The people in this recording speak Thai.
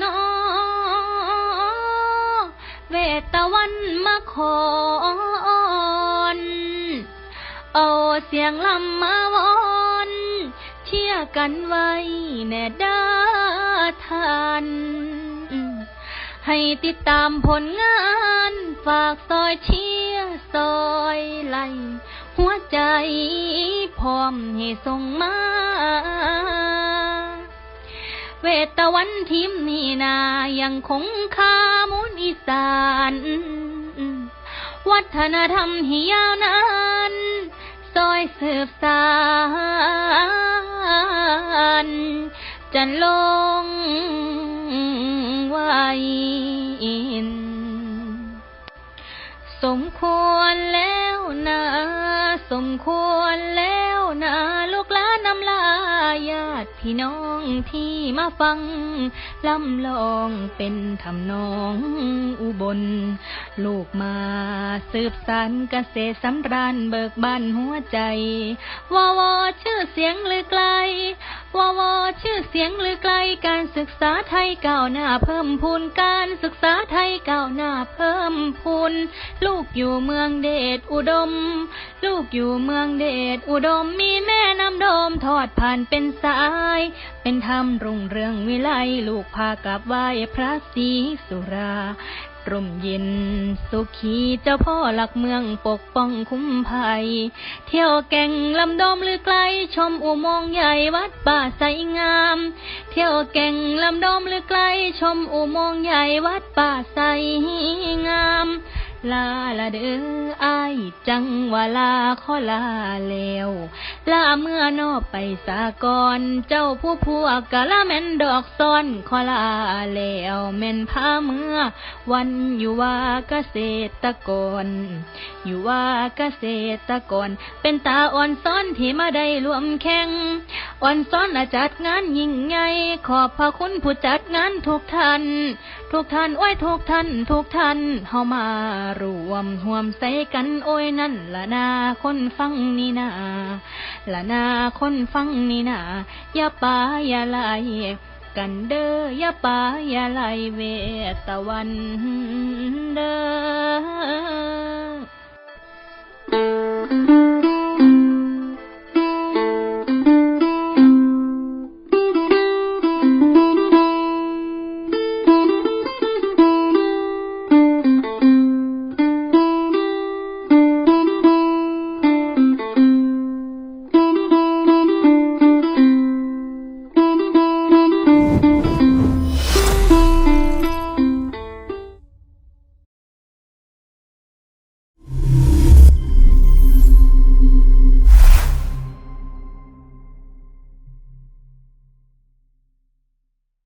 นอเวตวันมาขอนเอาเสียงลำมาวอนเชียร์กันไว้แน่ดาทัน ให้ติดตามผลงานฝากซอยเชียซอยไหลหัวใจพร้อมให้ส่งมา เวตวันทีมนี่นายังคงคามุนอีสาน วัฒนธรรมที่ยาวนานซอยสืบสานจะลงไว้สมควรแล้วนะ สมควรแล้วนะลูก ญาติพี่น้องที่มาฟังลำลองเป็นทำนองอุบล ลูกมาสืบสานเกษตรสำราญเบิกบานหัวใจวาวอชื่อเสียงลือไกลวาวอชื่อเสียงลือไกลการศึกษาไทยก้าวหน้าเพิ่มพูนการศึกษาไทยก้าวหน้าเพิ่มพูนลูกอยู่เมืองเดชอุดม ลูกอยู่เมืองเดชอุดมมีแม่น้ำดมทอดผ่านเป็นสาย เป็นธรรมรุ่งเรืองวิไลลูกพากราบไหว้พระศรีสุรา ร่มเย็นสุขีเจ้าพ่อหลักเมืองปกป้องคุ้มภัย เที่ยวแก่งลำดมหรือไกล ชมอุโมงค์ใหญ่วัดป่าไสงาม เที่ยวแก่งลำดมหรือไกล ชมอุโมงค์ใหญ่วัดป่าไสงาม ลาละเด้ออายจังว่าลาขอลาแล้ว ลาเมื่อนอไปสากรเจ้าผู้พวกกะละแม่นดอกซ้อนขอลาแล้วแม่นพาเมื่อ วันอยู่ว่าเกษตรกร อยู่ว่าเกษตรกร เป็นตาอ่อนซ้อนที่มาได้รวมแข่ง อ่อนซ้อนอาจัดงานยิ่งใหญ่ขอบพระคุณผู้จัดงานทุกท่าน ทุกท่านโอ้ยทุกท่าน ทุกท่านเฮามารวมห่วมใส่กันโอ้ยนั่นละนาคนฟังนี่นาละนาคนฟังนี่นาอย่าป่าอย่าไหลกันเด้ออย่าป่าอย่าไหลเวตะวันเด้อ